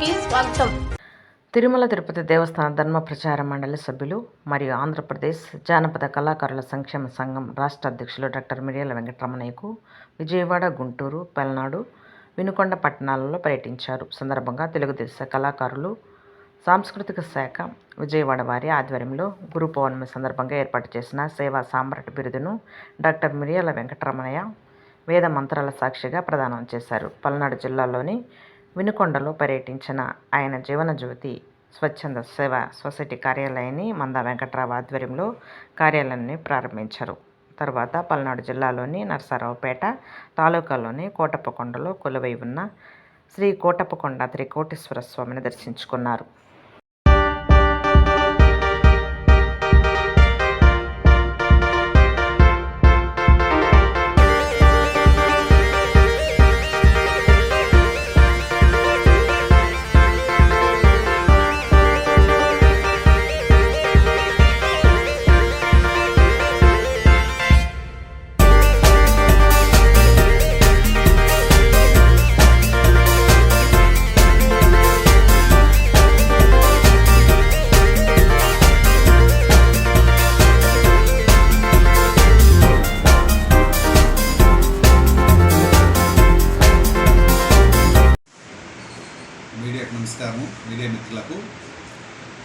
కి స్వాగతం. తిరుమల తిరుపతి దేవస్థాన ధర్మ ప్రచార మండలి సభ్యులు మరియు ఆంధ్రప్రదేశ్ జానపద కళాకారుల సంక్షేమ సంఘం రాష్ట్ర అధ్యక్షులు డాక్టర్ మిర్యాల వెంకటరమణయ్యకు విజయవాడ గుంటూరు పల్నాడు వినుకొండ పట్టణాలలో పర్యటించారు. సందర్భంగా తెలుగుదేశ కళాకారులు సాంస్కృతిక శాఖ విజయవాడ వారి ఆధ్వర్యంలో గురు పౌర్ణమి సందర్భంగా ఏర్పాటు చేసిన సేవా సామ్రాట్ బిరుదును డాక్టర్ మిరియాల వెంకటరమణయ్య వేద మంత్రాల సాక్షిగా ప్రదానం చేశారు. పల్నాడు జిల్లాలోని వినుకొండలో పర్యటించిన ఆయన జీవనజ్యోతి స్వచ్ఛంద సేవ సొసైటీ కార్యాలయాన్ని మంద వెంకట్రావు ఆధ్వర్యంలో కార్యాలయాన్ని ప్రారంభించారు. తర్వాత పల్నాడు జిల్లాలోని నరసరావుపేట తాలూకాలోని కోటప్పకొండలో కొలువై ఉన్న శ్రీ కోటప్పకొండ త్రికోటేశ్వర స్వామిని దర్శించుకున్నారు. మీడియాకు నమస్కారం మీడియా మిత్రులకు.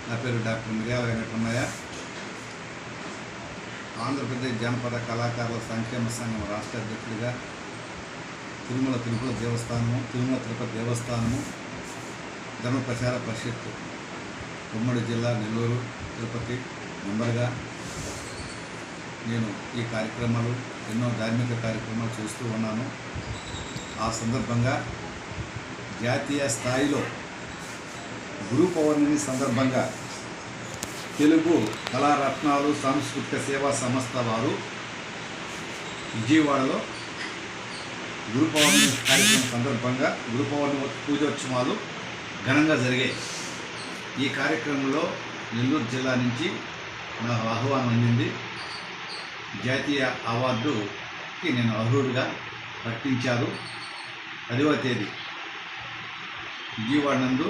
నా పేరు డాక్టర్ మిర్యాల వెంకటరమయ్య. ఆంధ్రప్రదేశ్ జానపద కళాకారుల సంక్షేమ సంఘం రాష్ట్ర అధ్యక్షుడిగా తిరుమల తిరుపతి దేవస్థానము తిరుమల తిరుపతి దేవస్థానము ధర్మ ప్రచార పరిషత్ ఉమ్మడి జిల్లా నెల్లూరు తిరుపతి మెంబర్గా నేను ఈ కార్యక్రమాలు ఎన్నో ధార్మిక కార్యక్రమాలు చేస్తూ ఉన్నాను. ఆ సందర్భంగా జాతీయ స్థాయిలో గురు పౌర్ణమి సందర్భంగా తెలుగు కళారత్నాలు సాంస్కృతిక సేవా సంస్థ వారు విజయవాడలో గురు పౌర్ణమి కార్యక్రమం సందర్భంగా గురు పౌర్ణమి పూజోత్సవాలు ఘనంగా జరిగాయి. ఈ కార్యక్రమంలో నెల్లూరు జిల్లా నుంచి నాకు ఆహ్వానం అందింది. జాతీయ అవార్డుకి నేను అర్హుడిగా ప్రకటించారు. పదవ తేదీ. విజయవాడ నందు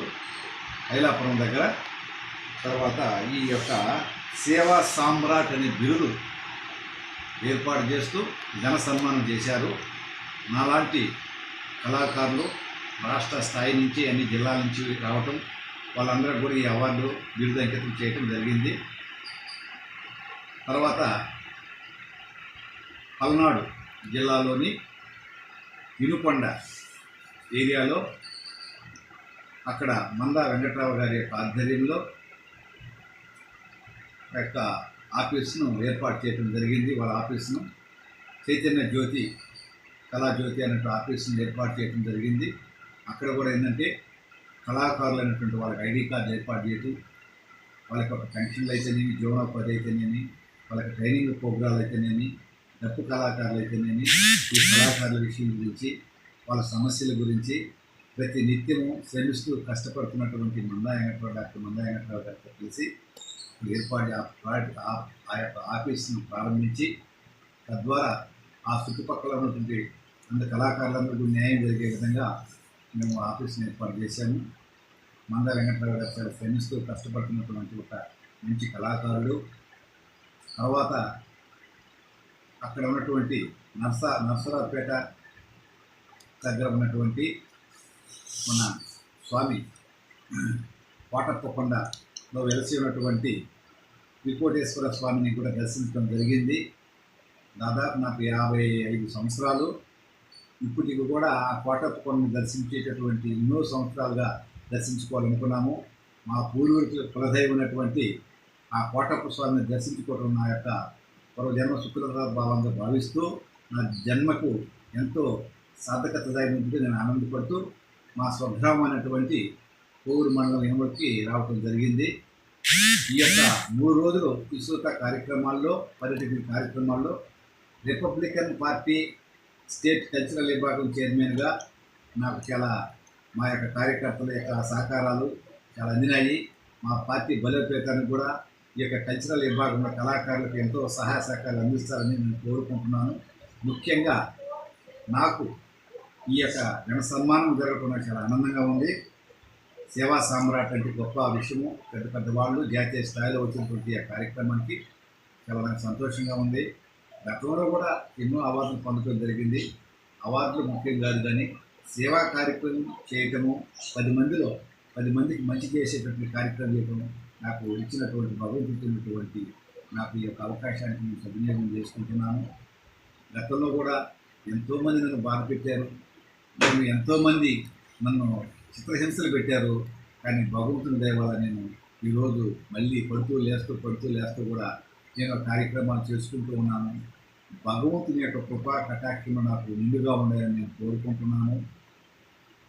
ఐలాపురం దగ్గర. తర్వాత ఈ యొక్క సేవా సామ్రాట్ అనే బిరుదు ఏర్పాటు చేస్తూ జన సన్మానం చేశారు. నాలాంటి కళాకారులు రాష్ట్ర స్థాయి నుంచి అన్ని జిల్లాల నుంచి రావటం వాళ్ళందరూ కూడా ఈ అవార్డు బిరుదు అంకితం చేయటం జరిగింది. తర్వాత పల్నాడు జిల్లాలోని ఇనుకొండ ఏరియాలో అక్కడ మందా వెంకట్రావు గారి యొక్క ఆధ్వర్యంలో యొక్క ఆఫీస్ను ఏర్పాటు చేయడం జరిగింది. వాళ్ళ ఆఫీస్ను చైతన్య జ్యోతి కళాజ్యోతి అనేటువంటి ఆఫీస్ను ఏర్పాటు చేయడం జరిగింది. అక్కడ కూడా ఏంటంటే కళాకారులు అనేటువంటి వాళ్ళకి ఐడి కార్డు ఏర్పాటు చేయటం వాళ్ళకి ఒక పెన్షన్లు అయితేనేమి జీవనోపాధి అయితేనేమి వాళ్ళకి ట్రైనింగ్ ప్రోగ్రాలు అయితేనేమి డప్పు కళాకారులు అయితేనేమి ఈ కళాకారుల విషయం గురించి వాళ్ళ సమస్యల గురించి ప్రతి నిత్యము శ్రమిస్తూ కష్టపడుతున్నటువంటి మందాయంగట్రావు డాక్టర్ మందాయంగట్రావు గారితో కలిసి ఏర్పాటు ఆ ఆ- యొక్క ఆఫీస్ను ప్రారంభించి తద్వారా ఆ చుట్టుపక్కల ఉన్నటువంటి అంత కళాకారులందరికీ న్యాయం జరిగే విధంగా మేము ఆఫీస్ని ఏర్పాటు చేశాము. మంద వెంకటరావు గారు చాలా శ్రమిస్తూ కష్టపడుతున్నటువంటి ఒక మంచి కళాకారుడు. తర్వాత అక్కడ ఉన్నటువంటి నర్స నర్సరావుపేట దగ్గర ఉన్నటువంటి మన స్వామి కోటప్పకొండలో వెలసి ఉన్నటువంటి త్రికోటేశ్వర స్వామిని కూడా దర్శించడం జరిగింది. దాదాపు నాకు యాభై ఐదు సంవత్సరాలు. ఇప్పటికి కూడా ఆ కోటప్పకొండని దర్శించేటటువంటి ఎన్నో సంవత్సరాలుగా దర్శించుకోవాలనుకున్నాము. మా పూర్వీకుల కులదైవమైనటువంటి ఆ కోటప్ప స్వామిని దర్శించుకోవడం నా యొక్క పూర్వజన్మ శుక్రత భావంగా భావిస్తూ నా జన్మకు ఎంతో సార్థకతదాయమైనది నేను ఆనందపడుతూ మా స్వగ్రామం అయినటువంటి కోవూరు మండలం ఎనుమడికి రావటం జరిగింది. ఈ యొక్క మూడు రోజులు విస్తృత కార్యక్రమాల్లో పర్యటన కార్యక్రమాల్లో రిపబ్లికన్ పార్టీ స్టేట్ కల్చరల్ విభాగం చైర్మన్గా నాకు చాలా మా యొక్క కార్యకర్తల యొక్క సహకారాలు చాలా అందినాయి. మా పార్టీ బలోపేతానికి కూడా ఈ యొక్క కల్చరల్ విభాగంలో కళాకారులకు ఎంతో సహాయ సహకారాలు అందిస్తారని నేను కోరుకుంటున్నాను. ముఖ్యంగా నాకు ఈ యొక్క ఘన సన్మానం జరగకుండా చాలా ఆనందంగా ఉంది. సేవా సామ్రాట్ అంటే గొప్ప విషయము. పెద్ద పెద్ద వాళ్ళు జాతీయ స్థాయిలో వచ్చినటువంటి ఆ కార్యక్రమానికి చాలా నాకు సంతోషంగా ఉంది. గతంలో కూడా ఎన్నో అవార్డులు పొందడం జరిగింది. అవార్డులు ముఖ్యం కాదు కానీ సేవా కార్యక్రమం చేయటము పది మందిలో పది మందికి మంచి చేసేటటువంటి కార్యక్రమం చేయటము నాకు ఇచ్చినటువంటి భగవంతుడినటువంటి నాకు ఈ యొక్క అవకాశానికి నేను సద్వినియోగం చేసుకుంటున్నాను. గతంలో కూడా ఎంతోమంది నన్ను బాధ పెట్టారు. నేను ఎంతోమంది నన్ను చిత్రహింసలు పెట్టారు కానీ భగవంతుని దయ నేను ఈరోజు మళ్ళీ పడుతూ లేస్తూ పడుతూ లేస్తూ కూడా నేను కార్యక్రమాలు చేసుకుంటూ ఉన్నాను. భగవంతుని యొక్క కృపా కటాక్షము నాకు నిండుగా ఉండాలని నేను కోరుకుంటున్నాను.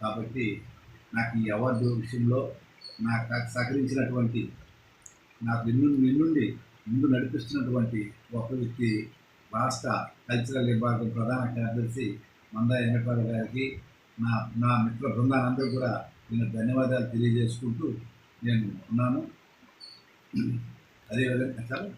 కాబట్టి నాకు ఈ అవార్డు విషయంలో నాకు సహకరించినటువంటి నాకు నిన్ను నిన్నుండి ముందు నడిపిస్తున్నటువంటి ఒక వ్యక్తి రాష్ట్ర కల్చరల్ విభాగం ప్రధాన కార్యదర్శి మందా ఎన్నపాడు గారికి నా నా మిత్ర బృందానందరూ కూడా నేను ధన్యవాదాలు తెలియజేసుకుంటూ నేను ఉన్నాను. అదేవిధంగా చాలా